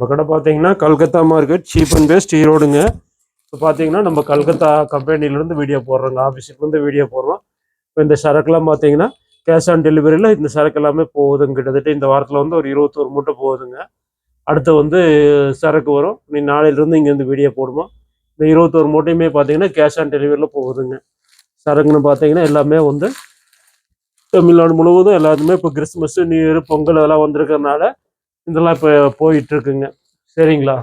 நம்ம கடை பார்த்தீங்கன்னா Calcutta market. Cheap and best ஈரோடுங்க. இப்போ பார்த்தீங்கன்னா நம்ம கல்கத்தா கம்பெனிலேருந்து வீடியோ போடுறோங்க. ஆஃபீஸுக்கு வீடியோ போடுறோம். இப்போ இந்த சரக்குலாம் பார்த்தீங்கன்னா கேஷ் ஆன் டெலிவரியில் இந்த சரக்கு எல்லாமே போகுதுங்க. கிட்டத்தட்ட இந்த வாரத்தில் வந்து ஒரு இருபத்தோரு மூட்டை போகுதுங்க. அடுத்து வந்து சரக்கு வரும். நீ நாளையிலேருந்து இங்கேருந்து வீடியோ போடுவோம். இந்த இருபத்தோரு மூட்டையுமே பார்த்தீங்கன்னா கேஷ் ஆன் டெலிவரியில் போகுதுங்க. சரக்குன்னு பார்த்தீங்கன்னா எல்லாமே வந்து தமிழ்நாடு முழுவதும் எல்லாத்துமே இப்போ கிறிஸ்மஸ் நியூ இயர் பொங்கல் அதெல்லாம் வந்திருக்கிறதுனால இதெல்லாம் இப்போ போயிட்டு இருக்குங்க சரிங்களா?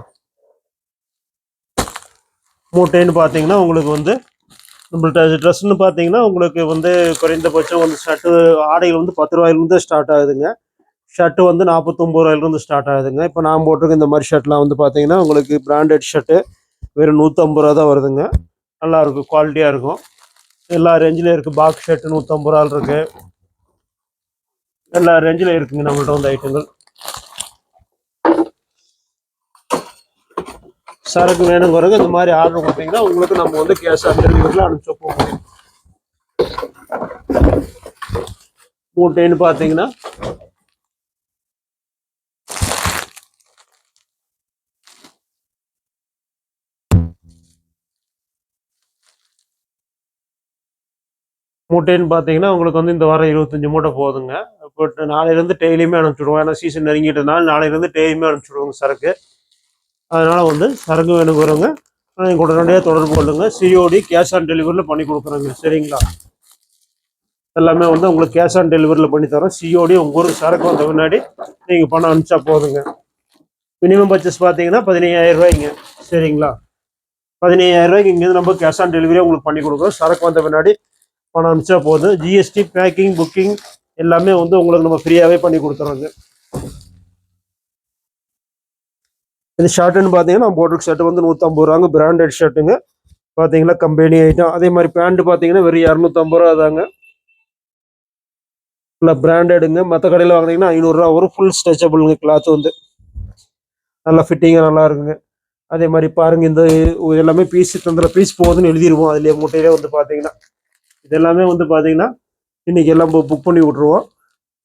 மூட்டைன்னு பார்த்தீங்கன்னா உங்களுக்கு வந்து நம்மள்ட்ட ட்ரெஸ்ன்னு பார்த்தீங்கன்னா உங்களுக்கு வந்து குறைந்தபட்சம் வந்து ஷர்ட்டு ஆடைகள் வந்து பத்து ரூபாயிலிருந்து ஸ்டார்ட் ஆகுதுங்க. ஷர்ட்டு வந்து நாற்பத்தொம்பது ரூபாயிலிருந்து ஸ்டார்ட் ஆகுதுங்க. இப்போ நான் போட்டிருக்க இந்த மாதிரி ஷர்ட்லாம் வந்து பார்த்தீங்கன்னா உங்களுக்கு பிராண்டட் ஷர்ட்டு வெறும் நூற்றம்பது ரூபா தான் வருதுங்க. நல்லாயிருக்கும் குவாலிட்டியாக இருக்கும். எல்லா ரேஞ்சிலும் இருக்குது பாக்ஸ் ஷர்ட்டு நூற்றம்பது ரூபா இருக்குது எல்லா ரேஞ்சிலும் இருக்குதுங்க நம்மள்ட்ட வந்து ஐட்டங்கள் சரக்கு வேணுங்கிறவங்க இந்த மாதிரி ஆர்டர் கொடுத்தீங்கன்னா உங்களுக்கு நம்ம வந்து கேஷ் ஆன் டெலிவரியில் அனுப்பிச்சு போவோம் மூட்டைன்னு பார்த்தீங்கன்னா. மூட்டைன்னு பார்த்தீங்கன்னா உங்களுக்கு வந்து இந்த வாரம் இருபத்தஞ்சு மூட்டை போகுதுங்க இப்போ நாளையிலேருந்து டெய்லியுமே அனுப்பிச்சுடுவோம். ஏன்னா சீசன் நெருங்கிட்டனால நாளையிலேருந்து டெய்லியுமே அனுப்பிச்சுடுவோங்க சரக்கு. அதனால் வந்து சரக்கு வேணுங்கிறவங்க நீங்கள் உடனடியாக தொடர்பு கொள்ளுங்க. சிஓடி கேஷ் ஆன் டெலிவரியில் பண்ணி கொடுக்குறோங்க. சரிங்களா? எல்லாமே வந்து உங்களுக்கு கேஷ் ஆன் டெலிவரியில் பண்ணி தரோம். சிஓடி உங்கள் ஊருக்கு சரக்கு வந்த முன்னாடி நீங்கள் பணம் அனுப்பிச்சா போதுங்க. மினிமம் பர்ச்சேஸ் பார்த்தீங்கன்னா பதினையாயிரம் ரூபாய்ங்க. சரிங்களா? பதினையாயிரம் ரூபாய்க்கு இங்கேருந்து நம்ம கேஷ் ஆன் டெலிவரியே உங்களுக்கு பண்ணி கொடுக்குறோம். சரக்கு வந்த பின்னாடி பணம் அனுப்பிச்சா போதும். ஜிஎஸ்டி பேக்கிங் புக்கிங் எல்லாமே வந்து உங்களுக்கு நம்ம ஃப்ரீயாகவே பண்ணி கொடுத்துறோங்க. இது ஷர்ட்டுன்னு பார்த்தீங்கன்னா நம்ம போட்டிருக்க ஷர்ட் வந்து நூற்றம்பது ரூபாங்க. பிராண்டட் ஷர்ட்டுங்க பார்த்தீங்கன்னா கம்பெனி ஐட்டம் அதே மாதிரி பேண்ட் பார்த்தீங்கன்னா வெறும் இரநூத்தம்பது ரூபா தாங்க. இல்லை பிராண்டடுங்க மற்ற கடையில் வாங்கினீங்கன்னா ஐநூறுரூவா வரும். ஃபுல் ஸ்ட்ரெச்சபிளுங்க கிளாத் வந்து. நல்லா ஃபிட்டிங்காக நல்லா இருக்குங்க. அதே மாதிரி பாருங்கள் இந்த எல்லாமே பீஸ் தந்திர பீஸ் போகுதுன்னு எழுதிடுவோம் அதுலேயே மூட்டையிலே வந்து பார்த்தீங்கன்னா இது எல்லாமே வந்து பார்த்தீங்கன்னா இன்னைக்கு எல்லாம் புக் பண்ணி விட்ருவோம்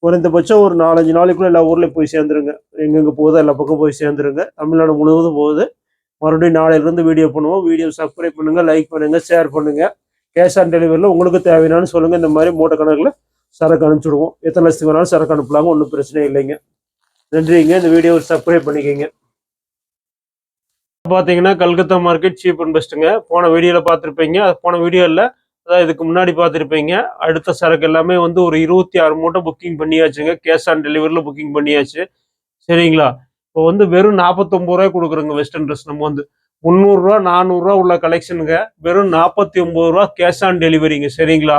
குறைந்தபட்சம் ஒரு நாலஞ்சு நாளைக்குள்ளே எல்லா ஊர்லேயும் போய் சேர்ந்துருங்க. எங்கெங்கே போகுதோ எல்லா பக்கம் போய் சேர்ந்துருங்க. தமிழ்நாடு முழுவதும் போகுது. மறுபடியும் நாளையிலேருந்து வீடியோ பண்ணுவோம். வீடியோ சப்ஸ்கிரைப் பண்ணுங்கள் லைக் பண்ணுங்கள் ஷேர் பண்ணுங்கள் கேஷ் ஆன் டெலிவரியில் உங்களுக்கு தேவையானு சொல்லுங்கள் இந்த மாதிரி மூட்டை கணக்கில் சரக்கு அனுப்பிச்சுடுவோம். எத்தனை லட்சத்துக்கு வேணாலும் சரக்கு அனுப்பலாங்க ஒன்றும் பிரச்சனை இல்லைங்க. நன்றிங்க. இந்த வீடியோ சப்ஸ்கிரைப் பண்ணிக்கோங்க. பார்த்தீங்கன்னா கல்கத்தா மார்க்கெட் சீப் அண்ட் பெஸ்ட்டுங்க போன வீடியோவில் பார்த்துருப்பீங்க அது போன வீடியோவில் அதாவது இதுக்கு முன்னாடி பார்த்துருப்பீங்க அடுத்த சரக்கு எல்லாமே வந்து ஒரு இருபத்தி ஆறு மூட்டை புக்கிங் பண்ணியாச்சுங்க. கேஷ் ஆன் டெலிவரியில் புக்கிங் பண்ணியாச்சு. சரிங்களா? இப்போ வந்து வெறும் நாற்பத்தொம்பது ரூபாய் கொடுக்குறோங்க வெஸ்டர்ன் ட்ரெஸ் நம்ம வந்து முந்நூறுரூவா நானூறுரூவா உள்ள கலெக்ஷனுங்க வெறும் நாற்பத்தி ஒம்பது ரூபா கேஷ் ஆன் டெலிவரிங்க சரிங்களா?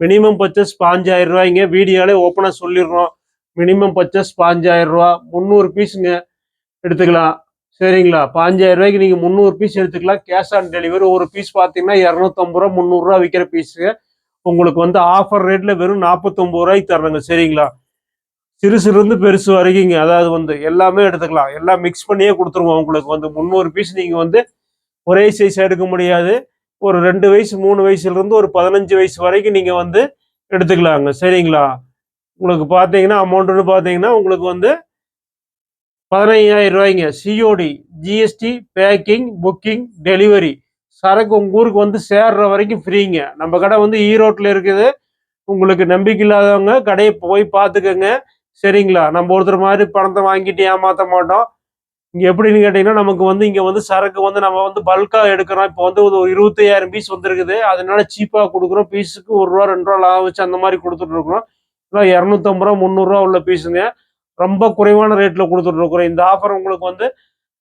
மினிமம் பர்ச்சேஸ் பாஞ்சாயிரம் ரூபாய்ங்க. வீடியோலே ஓப்பனாக சொல்லிடுறோம். மினிமம் பர்ச்சேஸ் பாஞ்சாயிரம் ரூபா. முந்நூறு பீஸுங்க எடுத்துக்கலாம். சரிங்களா? பாஞ்சாயிரம் ரூபாய்க்கு நீங்கள் முந்நூறு பீஸ் எடுத்துக்கலாம். கேஷ் ஆன் டெலிவரி ஒரு பீஸ் பார்த்தீங்கன்னா இரநூத்தம்பது ரூபா முந்நூறுரூவா விற்கிற பீஸுங்க உங்களுக்கு வந்து ஆஃபர் ரேட்டில் வெறும் நாற்பத்தொம்பது ரூபாய்க்கு தர்றேங்க சரிங்களா? சிறு சிறுந்து பெருசு வரைக்கும் அதாவது வந்து எல்லாமே எடுத்துக்கலாம். எல்லாம் மிக்ஸ் பண்ணியே கொடுத்துருவோம் உங்களுக்கு வந்து முந்நூறு பீஸ் நீங்கள் வந்து ஒரே சைஸ் எடுக்க முடியாது. ஒரு ரெண்டு வயசு மூணு வயசுலேருந்து ஒரு பதினஞ்சு வயசு வரைக்கும் நீங்கள் வந்து எடுத்துக்கலாங்க. சரிங்களா? உங்களுக்கு பார்த்தீங்கன்னா அமௌண்ட்டுன்னு பார்த்தீங்கன்னா உங்களுக்கு வந்து பதினையாயிரம் ரூபாய்ங்க. COD GST packing booking delivery சரக்கு உங்கள் ஊருக்கு வந்து சேர்ற வரைக்கும் ஃப்ரீங்க நம்ம கடை வந்து ஈரோட்டில் இருக்குது. உங்களுக்கு நம்பிக்கை இல்லாதவங்க கடையை போய் பார்த்துக்கோங்க சரிங்களா? நம்ம ஒருத்தர் மாதிரி பணத்தை வாங்கிட்டு ஏமாற்ற மாட்டோம். இங்கே எப்படின்னு கேட்டிங்கன்னா நமக்கு வந்து இங்கே வந்து சரக்கு வந்து நம்ம வந்து பல்காக எடுக்கிறோம். இப்போ வந்து ஒரு இருபத்தையாயிரம் பீஸ் வந்துருக்குது. அதனால சீப்பாக கொடுக்குறோம். பீஸுக்கு ஒரு ரூபா ரெண்டு ரூபா லாபம் வச்சு அந்த மாதிரி கொடுத்துட்ருக்குறோம் இல்லை இரநூத்தம்பது ரூபா முந்நூறுரூவா உள்ள பீஸுங்க ரொம்ப குறைவான ரேட்டில் கொடுத்துட்ருக்குறோம் இந்த ஆஃபர் உங்களுக்கு வந்து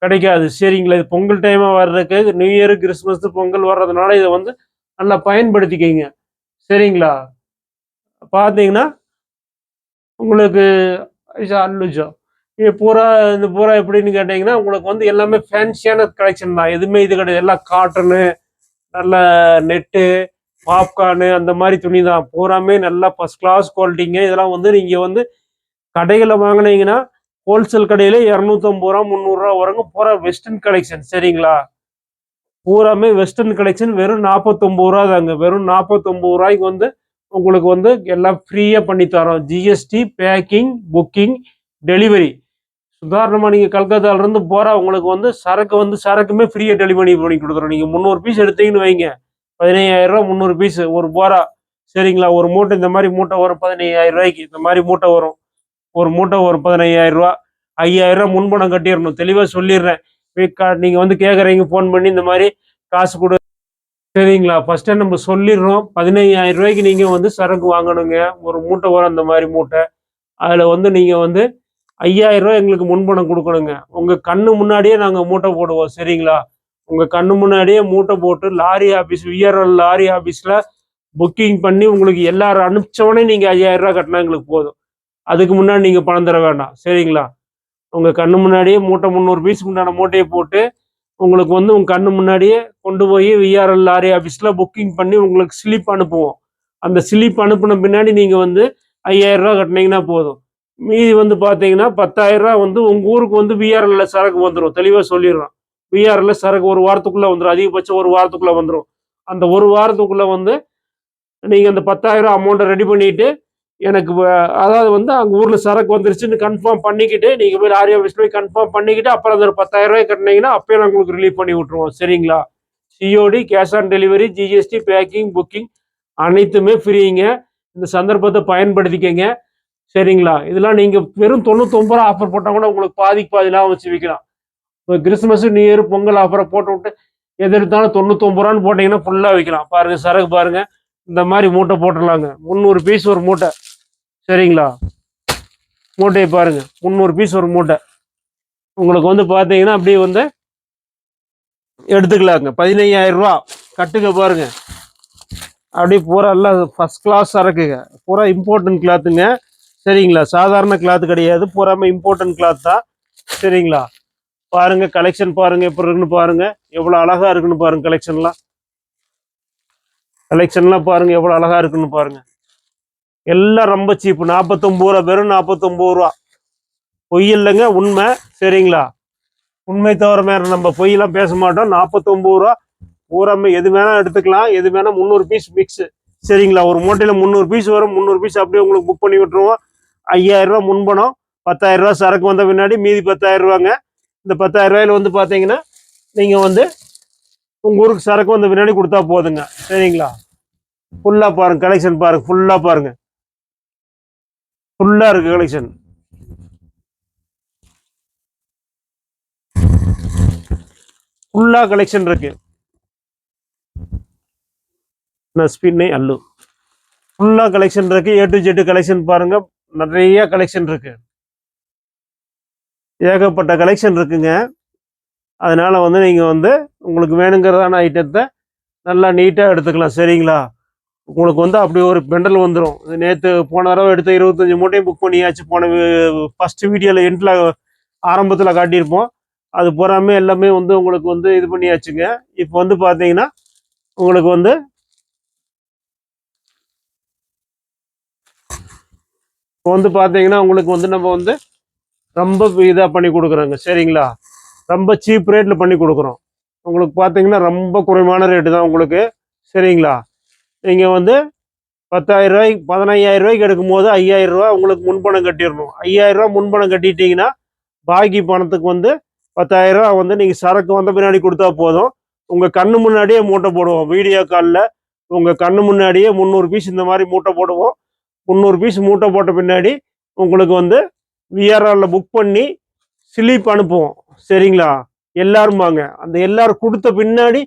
கிடைக்காது. சரிங்களா? இது பொங்கல் டைமாக வர்றதுக்கு நியூ இயர் கிறிஸ்மஸ் பொங்கல் வர்றதுனால இதை வந்து நல்லா பயன்படுத்திக்கிங்க. சரிங்களா? பார்த்தீங்கன்னா உங்களுக்கு அல்லுஜோ இது பூரா இந்த பூரா எப்படின்னு கேட்டிங்கன்னா உங்களுக்கு வந்து எல்லாமே ஃபேன்சியான கலெக்ஷன் தான். எதுவுமே இது கிடையாது. எல்லாம் காட்டனு நல்ல நெட்டு பாப்கார்னு அந்த மாதிரி துணி தான். பூராமே நல்லா ஃபஸ்ட் கிளாஸ் குவாலிட்டிங்க இதெல்லாம் வந்து நீங்கள் வந்து கடைகளில் வாங்கினீங்கன்னா ஹோல்சேல் கடையில் இரநூத்தம்பது ரூபா முந்நூறுரூவா வருங்க பூரா வெஸ்டர்ன் கலெக்ஷன் சரிங்களா? பூராமே வெஸ்டர்ன் கலெக்ஷன் வெறும் நாற்பத்தொம்பது ரூபா தாங்க. வெறும் நாற்பத்தொம்பது ரூபாய்க்கு வந்து உங்களுக்கு வந்து எல்லாம் ஃப்ரீயாக பண்ணித்தரோம் ஜிஎஸ்டி பேக்கிங் புக்கிங் டெலிவரி உதாரணமாக நீங்கள் கல்கத்தாவிலேருந்து போகிற உங்களுக்கு வந்து சரக்கு வந்து சரக்குமே ஃப்ரீயாக டெலிவரி பண்ணி கொடுக்குறோம் நீங்கள் முந்நூறு பீஸ் எடுத்தீங்கன்னு வைங்க. பதினையாயிரம் ரூபா முந்நூறு பீஸ் ஒரு போரா சரிங்களா? ஒரு மூட்டை இந்த மாதிரி மூட்டை வரும் பதினையாயிரம் ரூபாய்க்கு இந்த மாதிரி மூட்டை வரும். ஒரு மூட்டை வரும் பதினையாயிரம் ரூபா ஐயாயிரம் ரூபா முன்பணம் கட்டிடணும். தெளிவாக சொல்லிடுறேன். நீங்கள் வந்து கேட்குறீங்க ஃபோன் பண்ணி இந்த மாதிரி காசு கொடு சரிங்களா? ஃபர்ஸ்டே நம்ம சொல்லிடுறோம். பதினைஞ்சாயிரம் ரூபாய்க்கு நீங்கள் வந்து சரக்கு வாங்கணுங்க. ஒரு மூட்டை வரும் அந்த மாதிரி மூட்டை. அதில் வந்து நீங்கள் வந்து ஐயாயிரம் ரூபாய் எங்களுக்கு முன்பணம் கொடுக்கணுங்க. உங்கள் கண்ணு முன்னாடியே நாங்கள் மூட்டை போடுவோம். சரிங்களா? உங்கள் கண்ணு முன்னாடியே மூட்டை போட்டு லாரி ஆஃபீஸ் விஆர்எல் லாரி ஆஃபீஸில் புக்கிங் பண்ணி உங்களுக்கு எல்லாரும் அனுப்பிச்சவொடனே நீங்கள் ஐயாயிரம் ரூபா கட்டினா எங்களுக்கு போதும். அதுக்கு முன்னாடி நீங்கள் பணம் தர வேண்டாம். சரிங்களா? உங்கள் கண்ணு முன்னாடியே மூட்டை முந்நூறு பீஸுக்கு உண்டான மூட்டையை போட்டு உங்களுக்கு வந்து உங்கள் கண்ணு முன்னாடியே கொண்டு போய் விஆர்எல் லாரி ஆஃபீஸில் புக்கிங் பண்ணி உங்களுக்கு ஸ்லிப் அனுப்புவோம். அந்த ஸ்லிப் அனுப்புன பின்னாடி நீங்கள் வந்து ஐயாயிரரூவா கட்டினீங்கன்னா போதும். மீதி வந்து பார்த்தீங்கன்னா பத்தாயிரரூவா வந்து உங்கள் ஊருக்கு வந்து விஆர்எல்ல சரக்கு வந்துடும் தெளிவாக சொல்லிடுறோம். விஆர்எல்ல சரக்கு ஒரு வாரத்துக்குள்ளே வந்துடும் அதிகபட்சம் ஒரு வாரத்துக்குள்ளே வந்துடும் அந்த ஒரு வாரத்துக்குள்ளே வந்து நீங்கள் அந்த பத்தாயிரம் அமௌண்ட்டை ரெடி பண்ணிவிட்டு எனக்கு அதாவது வந்து அங்கே ஊரில் சரக்கு வந்துருச்சுன்னு கன்ஃபார்ம் பண்ணிக்கிட்டு நீங்கள் போய் ஆரிய ஆஃபீஸ் போய் கன்ஃபார்ம் பண்ணிக்கிட்டு அப்புறம் அந்த ஒரு பத்தாயிரம் ரூபாய் கட்டினீங்கன்னா அப்பயே நாங்கள் உங்களுக்கு ரிலீவ் பண்ணி விட்ருவோம் சரிங்களா? COD cash on delivery GST packing booking அனைத்துமே ஃப்ரீங்க இந்த சந்தர்ப்பத்தை பயன்படுத்திக்கங்க. சரிங்களா? இதெல்லாம் நீங்கள் வெறும் தொண்ணூத்தொம்பது ரூபா ஆஃபர் போட்டால் கூட உங்களுக்கு பாதிக்கு பாதி லாபம் வச்சு விற்கலாம் இப்போ கிறிஸ்மஸ் நியூ இயர் பொங்கல் ஆஃபரை போட்டு விட்டு எது எடுத்தாலும் தொண்ணூத்தொம்பது ரூபான்னு போட்டிங்கன்னா ஃபுல்லாக விற்கலாம் பாருங்கள் சரக்கு பாருங்கள் இந்த மாதிரி மூட்டை போட்டுடலாங்க. முந்நூறு பீஸ் ஒரு மூட்டை. சரிங்களா? மூட்டையை பாருங்கள் முந்நூறு பீஸ் ஒரு மூட்டை. உங்களுக்கு வந்து பார்த்தீங்கன்னா அப்படியே வந்து எடுத்துக்கலாங்க. பதினையாயிரம் ரூபா கட்டுங்க பாருங்க. அப்படியே பூரா எல்லாம் ஃபஸ்ட் கிளாஸ் சரக்குங்க பூரா இம்பார்ட்டன்ட் கிளாத்துங்க சரிங்களா? சாதாரண கிளாத் கிடையாது. பூராம இம்பார்ட்டன்ட் கிளாத் தான். சரிங்களா? பாருங்க கலெக்ஷன் பாருங்க எப்படி இருக்குன்னு பாருங்க. எவ்வளோ அழகா இருக்குன்னு பாருங்க கலெக்ஷன்லாம் கலெக்ஷன்லாம் பாருங்க எவ்வளோ அழகா இருக்குன்னு பாருங்க. எல்லாம் ரொம்ப சீப்பு நாற்பத்தொம்பது ரூபா வெறும் நாற்பத்தொம்பது ரூபா. பொய் இல்லைங்க உண்மை. சரிங்களா? உண்மை தவிர மேல நம்ம பொய்யெல்லாம் பேச மாட்டோம். நாற்பத்தொம்பது ரூபா. பூராமே எது வேணா எடுத்துக்கலாம். எது வேணா முந்நூறு பீஸ் மிக்ஸு சரிங்களா? ஒரு மூட்டையில் முந்நூறு பீஸ் வரும். முந்நூறு பீஸ் அப்படியே உங்களுக்கு புக் பண்ணி விட்டுருவோம். ஐயாயிரரூவா முன்பணம். பத்தாயிரரூவா சரக்கு வந்த பின்னாடி மீதி பத்தாயிரரூவாங்க இந்த பத்தாயிரரூவாயில் வந்து பார்த்தீங்கன்னா நீங்கள் வந்து உங்கள் ஊருக்கு சரக்கு வந்த பின்னாடி கொடுத்தா போதுங்க. சரிங்களா? ஃபுல்லாக பாருங்க. கலெக்ஷன் பாருங்கள் ஃபுல்லாக பாருங்கள் ஃபுல்லாக இருக்குது கலெக்ஷன் ஃபுல்லாக கலெக்ஷன் இருக்கு. ஸ்பின்னை அல்லு ஃபுல்லாக கலெக்ஷன் இருக்கு. ஏ டு ஜெட்டு கலெக்ஷன் பாருங்க. நிறைய கலெக்ஷன் இருக்கு. ஏகப்பட்ட கலெக்ஷன் இருக்குங்க. அதனால வந்து நீங்கள் வந்து உங்களுக்கு வேணுங்கிறதான ஐட்டத்தை நல்லா நீட்டாக எடுத்துக்கலாம். சரிங்களா? உங்களுக்கு வந்து அப்படி ஒரு பெண்டல் வந்துடும் நேற்று போன தடவை எடுத்த இருபத்தஞ்சி மூட்டையும் புக் பண்ணியாச்சு. போன ஃபர்ஸ்ட் வீடியோவில் எண்டில் ஆரம்பத்தில் காட்டியிருப்போம். அது பூராமே எல்லாமே வந்து உங்களுக்கு வந்து இது பண்ணியாச்சுங்க. இப்போ வந்து பார்த்தீங்கன்னா உங்களுக்கு வந்து இப்போ வந்து பார்த்தீங்கன்னா உங்களுக்கு வந்து நம்ம வந்து ரொம்ப இதாக பண்ணி கொடுக்குறோங்க. சரிங்களா? ரொம்ப சீப் ரேட்டில் பண்ணி கொடுக்குறோம். உங்களுக்கு பார்த்தீங்கன்னா ரொம்ப குறைவான ரேட்டு தான் உங்களுக்கு. சரிங்களா? நீங்கள் வந்து பத்தாயிரம் ரூபாய்க்கு பதினையாயிரம் ரூபாய்க்கு எடுக்கும்போது ஐயாயிரம் ரூபா உங்களுக்கு முன்பணம் கட்டிடணும். ஐயாயிரம் ரூபா முன்பணம் கட்டிட்டீங்கன்னா பாக்கி பணத்துக்கு வந்து பத்தாயிரம் ரூபா வந்து நீங்கள் சரக்கு வந்த பின்னாடி கொடுத்தா போதும். உங்கள் கண்ணு முன்னாடியே மூட்டை போடுவோம். வீடியோ காலில் உங்கள் கண்ணு முன்னாடியே முந்நூறு பீஸ் இந்த மாதிரி மூட்டை போடுவோம். முந்நூறு பீஸ் மூட்டை போட்ட பின்னாடி உங்களுக்கு வந்து விஆர்ஆரில் புக் பண்ணி ஸ்லிப் அனுப்புவோம். சரிங்களா? எல்லாரும் வாங்க. அந்த எல்லாரும் கொடுத்த பின்னாடி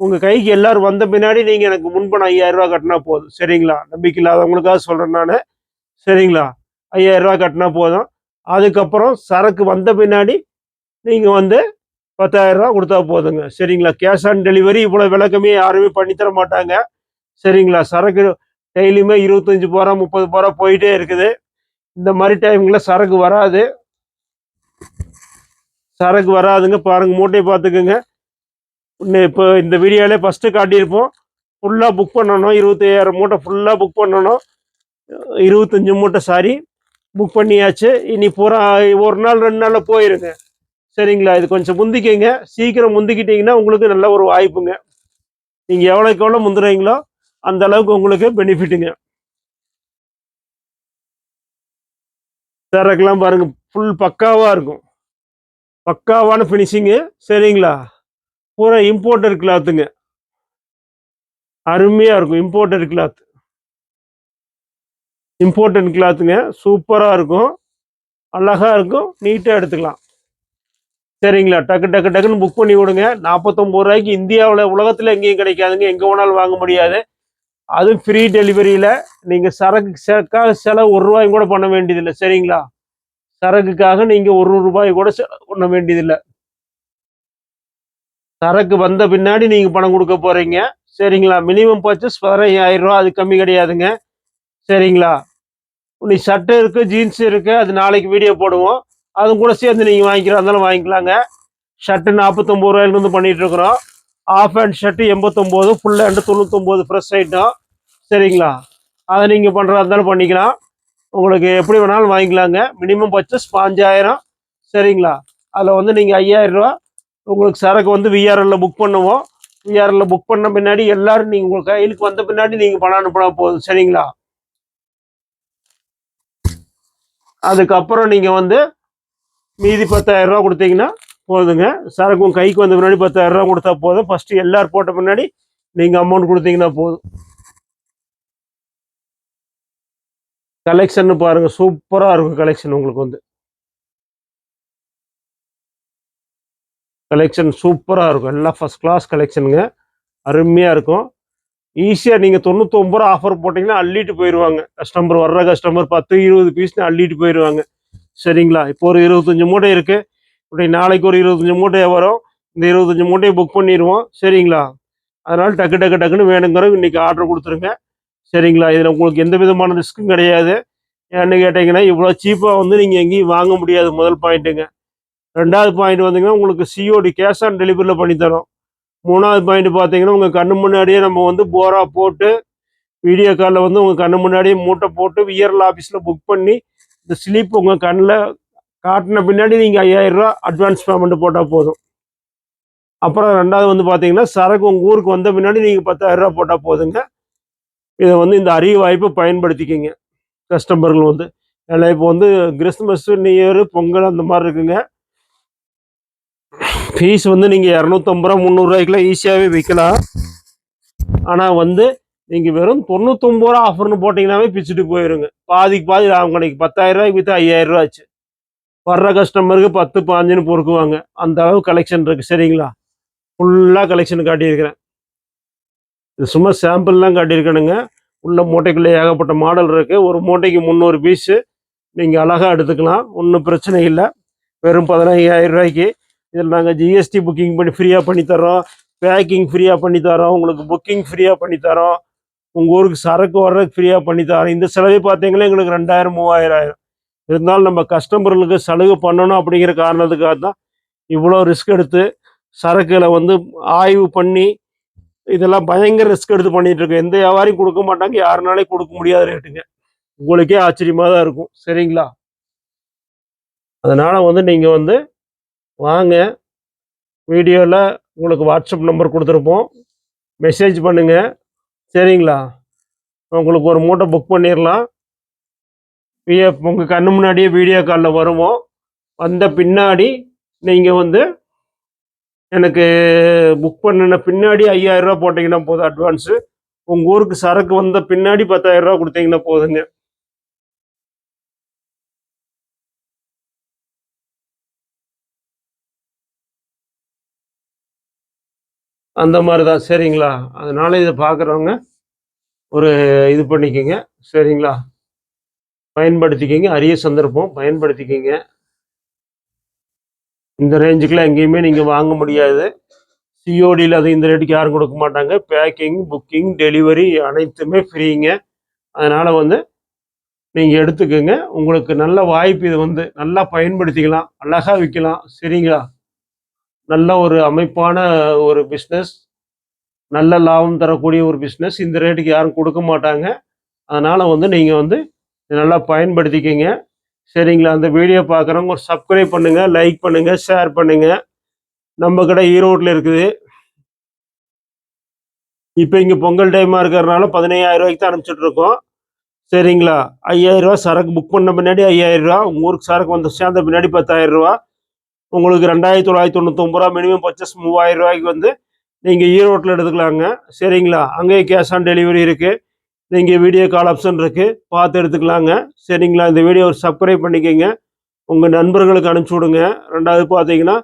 உங்கள் கைக்கு எல்லாரும் வந்த பின்னாடி நீங்கள் எனக்கு முன்பணம் ஐயாயிரம் கட்டினா போதும். சரிங்களா? நம்பிக்கை இல்லாதவங்களுக்காக சொல்கிறேன் நான். சரிங்களா? ஐயாயிரரூவா கட்டினா போதும். அதுக்கப்புறம் சரக்கு வந்த பின்னாடி நீங்கள் வந்து பத்தாயிரரூவா கொடுத்தா போதுங்க. சரிங்களா? கேஷ் ஆன் டெலிவரி இவ்வளோ விளக்கமே யாருமே பண்ணித்தர மாட்டாங்க. சரிங்களா? சரக்கு டெய்லியுமே இருபத்தஞ்சு போகிறா முப்பது போகிறா போயிட்டே இருக்குது. இந்த மாதிரி டைமில் சரக்கு வராது. சரக்கு வராதுங்க. பாருங்கள் மூட்டையை பார்த்துக்குங்க. இப்போ இந்த வீடியோலே ஃபஸ்ட்டு காட்டியிருப்போம். ஃபுல்லாக புக் பண்ணணும். இருபத்தி ஐயாயிரம் மூட்டை ஃபுல்லாக புக் பண்ணணும். இருபத்தஞ்சு மூட்டை சாரி புக் பண்ணியாச்சு. இனி பூரா ஒரு நாள் ரெண்டு நாளில் போயிருங்க. சரிங்களா? இது கொஞ்சம் முந்திக்கிங்க. சீக்கிரம் முந்திக்கிட்டிங்கன்னா உங்களுக்கு நல்ல ஒரு வாய்ப்புங்க. நீங்கள் எவ்வளோக்கு எவ்வளோ முந்துறீங்களோ அந்த அளவுக்கு உங்களுக்கு பெனிஃபிட்டுங்க சரக்குலாம் பாருங்கள் ஃபுல் பக்காவாக இருக்கும். பக்காவான ஃபினிஷிங்கு சரிங்களா? பூரா இம்போர்ட்டட் கிளாத்துங்க அருமையாக இருக்கும் இம்போர்ட்டட் கிளாத் இம்போர்ட்டட் கிளாத்துங்க சூப்பராக இருக்கும். அழகாக இருக்கும் நீட்டாக எடுத்துக்கலாம். சரிங்களா? டக்கு டக்கு டக்குன்னு புக் பண்ணி விடுங்க நாற்பத்தொம்பது ரூபாய்க்கு இந்தியாவில் உலகத்தில் எங்கேயும் கிடைக்காதுங்க. எங்கே வேணாலும் வாங்க முடியாது. அதுவும் ஃப்ரீ டெலிவரியில் நீங்கள் சரக்கு சரக்காக செலவு ஒரு ரூபாயும் கூட பண்ண வேண்டியதில்லை. சரிங்களா? சரக்குக்காக நீங்கள் ஒரு ரூபாய் கூட செலவு பண்ண வேண்டியதில்லை. சரக்கு வந்த பின்னாடி நீங்கள் பணம் கொடுக்க போகிறீங்க சரிங்களா? மினிமம் பர்ச்சேஸ் பதினையாயிரம் ரூபா அது கம்மி கிடையாதுங்க. சரிங்களா? நீ சட்டை இருக்குது ஜீன்ஸ் இருக்குது அது நாளைக்கு வீடியோ போடுவோம். அதுவும் கூட சேர்ந்து நீங்கள் வாங்கிக்கிறா இருந்தாலும் வாங்கிக்கலாங்க. ஷர்ட்டு நாற்பத்தொம்பது ரூபாயிலிருந்து பண்ணிகிட்ருக்குறோம் ஆஃப் ஹேண்ட் ஷர்ட்டு எண்பத்தொம்போது ஃபுல் ஹேண்டு தொண்ணூத்தொம்போது ஃப்ரெஷ் ஐட்டம் சரிங்களா? அதை நீங்கள் பண்ணுறதா இருந்தாலும் பண்ணிக்கலாம். உங்களுக்கு எப்படி வேணாலும் வாங்கிக்கலாங்க. மினிமம் பர்ச்சஸ் பாஞ்சாயிரம் சரிங்களா? அதில் வந்து நீங்கள் ஐயாயிரம் ரூபா உங்களுக்கு சரக்கு வந்து விஆர்எல்ல புக் பண்ணுவோம். விஆர்எல்ல புக் பண்ண பின்னாடி எல்லாரும் நீங்கள் உங்கள் கையிலுக்கு வந்த பின்னாடி நீங்கள் பணம் அனுப்பினா போதும். சரிங்களா? அதுக்கப்புறம் நீங்கள் வந்து மீதி பத்தாயிரம் ரூபா கொடுத்தீங்கன்னா போதுங்க. சரக்கு உங்க கைக்கு வந்த பின்னாடி பத்தாயிரம் ரூபா கொடுத்தா போதும். ஃபர்ஸ்ட் எல்லாரும் போட்ட பின்னாடி நீங்கள் அமௌண்ட் கொடுத்தீங்கன்னா போதும். கலெக்ஷன் பாருங்க. சூப்பராக இருக்கும் கலெக்ஷன் உங்களுக்கு வந்து. கலெக்ஷன் சூப்பராக இருக்கும். எல்லாம் ஃபர்ஸ்ட் கிளாஸ் கலெக்ஷனுங்க அருமையாக இருக்கும். ஈஸியாக நீங்கள் தொண்ணூத்தொம்பது ரூபா ஆஃபர் போட்டிங்கன்னா அள்ளிட்டு போயிடுவாங்க கஸ்டமர் வர்ற கஸ்டமர் பத்து இருபது பீஸ்னு அள்ளிட்டு போயிடுவாங்க சரிங்களா? இப்போ ஒரு இருபத்தஞ்சி மூட்டை இருக்கு. இப்படி நாளைக்கு ஒரு இருபத்தஞ்சி மூட்டை வரும். இந்த இருபத்தஞ்சி மூட்டையை புக் பண்ணிடுவோம் சரிங்களா? அதனால் டக்கு டக்கு டக்குன்னு வேணுங்கிறவங்க இன்னைக்கு ஆர்டர் கொடுத்துருங்க. சரிங்களா? இதில் உங்களுக்கு எந்த விதமான ரிஸ்க்கும் கிடையாது. ஏன்னு கேட்டிங்கன்னா இவ்வளோ சீப்பாக வந்து நீங்கள் எங்கேயும் வாங்க முடியாது. முதல் பாயிண்ட்டுங்க ரெண்டாவது பாயிண்ட் வந்தீங்கன்னா உங்களுக்கு சிஓடி கேஷ் ஆன் டெலிவரியில் பண்ணித்தரோம். மூணாவது பாயிண்ட் பார்த்தீங்கன்னா உங்கள் கண்ணு முன்னாடியே நம்ம வந்து போரா போட்டு வீடியோ காலில் வந்து உங்கள் கண்ணு முன்னாடியே மூட்டை போட்டு விஎர்எல் ஆஃபீஸில் புக் பண்ணி இந்த ஸ்லிப் உங்கள் கண்ணில் காட்டின பின்னாடி நீங்கள் ஐயாயிரம் அட்வான்ஸ் பேமெண்ட் போட்டால் போதும். அப்புறம் ரெண்டாவது வந்து பார்த்தீங்கன்னா சரக்கு உங்கள் ஊருக்கு வந்த பின்னாடி நீங்கள் பத்தாயிரரூவா போட்டால் போதுங்க. இதை வந்து இந்த அறிவு வாய்ப்பை பயன்படுத்திக்கிங்க. கஸ்டமர்கள் வந்து. ஏன்னா இப்போ வந்து கிறிஸ்துமஸ் நியூ இயர் பொங்கல் அந்த மாதிரி இருக்குங்க. ஃபீஸ் வந்து நீங்கள் இரநூத்தம்பது ரூபா முந்நூறுரூவாய்க்குலாம் ஈஸியாகவே விற்கலாம் ஆனால் வந்து நீங்கள் வெறும் தொண்ணூத்தொம்பது ரூபா ஆஃபர்னு போட்டிங்கனாவே பிச்சுட்டு போயிருங்க. பாதிக்கு பாதி அவங்க கடைக்கு பத்தாயிரம் ரூபாய்க்கு விற்று ஐயாயிரம் ரூபா ஆச்சு. வர்ற கஸ்டமருக்கு பத்து பாஞ்சுன்னு பொறுக்குவாங்க. அந்த அளவு கலெக்ஷன் இருக்குது சரிங்களா? ஃபுல்லாக கலெக்ஷன் காட்டியிருக்கிறேன். இது சும்மா சாம்பிள்லாம் காட்டியிருக்கணுங்க. உள்ள மூட்டைக்குள்ளே ஏகப்பட்ட மாடல் இருக்குது ஒரு மூட்டைக்கு முந்நூறு பீஸு நீங்கள் அழகாக எடுத்துக்கலாம். ஒன்றும் பிரச்சனை இல்லை. வெறும் பதினஞ்சாயிரம் ரூபாய்க்கு இதில் நாங்கள் ஜிஎஸ்டி புக்கிங் பண்ணி ஃப்ரீயாக பண்ணித்தரோம் பேக்கிங் ஃப்ரீயாக பண்ணி தரோம் உங்களுக்கு புக்கிங் ஃப்ரீயாக பண்ணி தரோம் உங்கள் ஊருக்கு சரக்கு வர்றதுக்கு ஃப்ரீயாக பண்ணி தரோம் இந்த செலவே பார்த்தீங்கன்னா எங்களுக்கு ரெண்டாயிரம் மூவாயிரம் ஆயிரம். இருந்தாலும் நம்ம கஸ்டமர்களுக்கு சலுகை பண்ணணும் அப்படிங்கிற காரணத்துக்காக தான் இவ்வளோ ரிஸ்க் எடுத்து சரக்குகளை வந்து ஆய்வு பண்ணி இதெல்லாம் பயங்கர ரிஸ்க் எடுத்து பண்ணிட்டு இருக்கோம். எந்த வியாபாரியும் கொடுக்க மாட்டாங்க. யாருனாலையும் கொடுக்க முடியாத ரேட்டுங்க. உங்களுக்கே ஆச்சரியமாக தான் இருக்கும். சரிங்களா? அதனால் வந்து நீங்கள் வந்து வாங்க. வீடியோவில் உங்களுக்கு வாட்ஸ்அப் நம்பர் கொடுத்துருப்போம். மெசேஜ் பண்ணுங்கள் சரிங்களா? உங்களுக்கு ஒரு மூட்டை புக் பண்ணிடலாம் உங்கள் கண்ணு முன்னாடியே வீடியோ காலில் வருவோம். வந்த பின்னாடி நீங்கள் வந்து எனக்கு புக் பண்ணின பின்னாடி ஐயாயிரரூவா போட்டிங்கன்னா போதும் அட்வான்ஸு உங்கள் ஊருக்கு சரக்கு வந்த பின்னாடி பத்தாயிரரூவா கொடுத்தீங்கன்னா போதுங்க. அந்த மாதிரி தான் சரிங்களா? அதனால் இதை பார்க்குறவங்க ஒரு இது பண்ணிக்கோங்க. சரிங்களா? பயன்படுத்திக்கிங்க. அரிய சந்தர்ப்பம் பயன்படுத்திக்கிங்க. இந்த ரேஞ்சுக்குலாம் எங்கேயுமே நீங்கள் வாங்க முடியாது. சிஓடியில் அது இந்த ரேட்டுக்கு யாரும் கொடுக்க மாட்டாங்க. பேக்கிங் புக்கிங் டெலிவரி அனைத்துமே ஃப்ரீங்க அதனால் வந்து நீங்கள் எடுத்துக்கோங்க. உங்களுக்கு நல்ல வாய்ப்பு இது வந்து நல்லா பயன்படுத்திக்கலாம். அழகாக விற்கலாம் சரிங்களா? நல்ல ஒரு அமைப்பான ஒரு பிஸ்னஸ் நல்ல லாபம் தரக்கூடிய ஒரு பிஸ்னஸ் இந்த ரேட்டுக்கு யாரும் கொடுக்க மாட்டாங்க. அதனால் வந்து நீங்கள் வந்து நல்லா பயன்படுத்திக்கங்க. சரிங்களா? அந்த வீடியோ பார்க்குறவங்க ஒரு சப்ஸ்கிரைப் பண்ணுங்கள் லைக் பண்ணுங்கள் ஷேர் பண்ணுங்கள் நம்ம கடை ஈரோட்டில் இருக்குது. இப்போ இங்கே பொங்கல் டைமாக இருக்கிறதுனால பதினையாயிரம் ரூபாய்க்கு தான் அனுப்பிச்சிட்ருக்கோம் சரிங்களா? ஐயாயிரம் ரூபா சரக்கு புக் பண்ண பின்னாடி ஐயாயிரம் ரூபா உங்கள் ஊருக்கு சரக்கு வந்து சேர்ந்த பின்னாடி பத்தாயிரம் ரூபா உங்களுக்கு ரெண்டாயிரத்தி தொள்ளாயிரத்தி தொண்ணூத்தொம்பது ரூபா மினிமம் பர்ச்சஸ் மூவாயிரம் ரூபாய்க்கு வந்து நீங்கள் ஈரோட்டில் எடுத்துக்கலாங்க. சரிங்களா? அங்கேயே கேஷ் ஆன் டெலிவரி இருக்குது நீங்கள் வீடியோ கால் ஆப்ஷன் இருக்குது பார்த்து எடுத்துக்கலாங்க. சரிங்களா? இந்த வீடியோ ஒரு சப்ஸ்கிரைப் பண்ணிக்கோங்க. உங்கள் நண்பர்களுக்கு அனுப்பிச்சி விடுங்க. ரெண்டாவது பார்த்தீங்கன்னா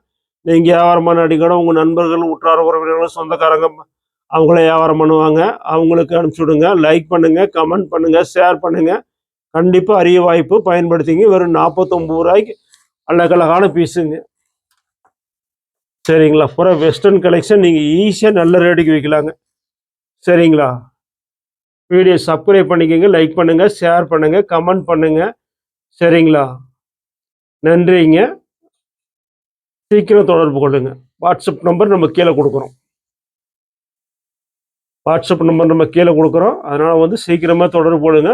நீங்கள் வியாபாரம் பண்ண அடிக்கணும். உங்கள் நண்பர்கள் உற்றார் உறவினர்கள் சொந்தக்காரங்க அவங்கள வியாபாரம் பண்ணுவாங்க. அவங்களுக்கு அனுப்பிச்சி விடுங்க. லைக் பண்ணுங்கள் கமெண்ட் பண்ணுங்கள் ஷேர் பண்ணுங்கள் கண்டிப்பாக அரிய வாய்ப்பு பயன்படுத்திங்க. வெறும் நாற்பத்தொம்பது ரூபாய்க்கு அழகழகான பீஸுங்க சரிங்களா? பூரா வெஸ்டர்ன் கலெக்ஷன் நீங்கள் ஈஸியாக நல்ல ரேட்டுக்கு விற்கலாங்க சரிங்களா? வீடியோ சப்ஸ்கிரைப் பண்ணிக்கோங்க லைக் பண்ணுங்கள் ஷேர் பண்ணுங்கள் கமெண்ட் பண்ணுங்கள் சரிங்களா? நன்றிங்க. சீக்கிரம் தொடர்பு கொள்ளுங்க. வாட்ஸ்அப் நம்பர் நம்ம கீழே கொடுக்குறோம். வாட்ஸ்அப் நம்பர் நம்ம கீழே கொடுக்குறோம். அதனால் வந்து சீக்கிரமாக தொடர்பு கொள்ளுங்க.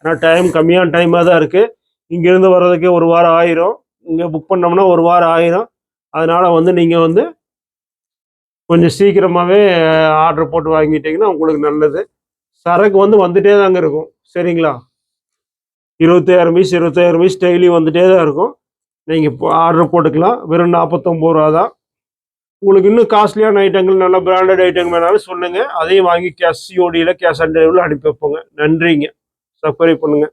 ஏன்னா டைம் கம்மியான டைமாக தான் இருக்குது இங்கேருந்து வர்றதுக்கு ஒரு வாரம் ஆயிரும். இங்கே புக் பண்ணோம்னா ஒரு வாரம் ஆயிரும். அதனால் வந்து நீங்கள் வந்து கொஞ்சம் சீக்கிரமாகவே ஆர்டர் போட்டு வாங்கிட்டீங்கன்னா உங்களுக்கு நல்லது. சரக்கு வந்து வந்துட்டே தாங்க இருக்கும். சரிங்களா? இருபத்தாயிரம் பீஸ் இருபத்தாயிரம் பீஸ் டெய்லி வந்துட்டே தான் இருக்கும். நீங்கள் இப்போ ஆர்டர் போட்டுக்கலாம். வெறும் நாற்பத்தொம்பது ரூபா தான். உங்களுக்கு இன்னும் காஸ்ட்லியான ஐட்டங்கள் நல்ல பிராண்டட் ஐட்டங்கள் வேணாலும் சொல்லுங்கள் அதையும் வாங்கி கேஷ் சிஓடியில் கேஷ் ஆன் டெலிவரியில் அனுப்பி வைப்போங்க. நன்றிங்க. சப்ஸ்கிரைப் பண்ணுங்கள்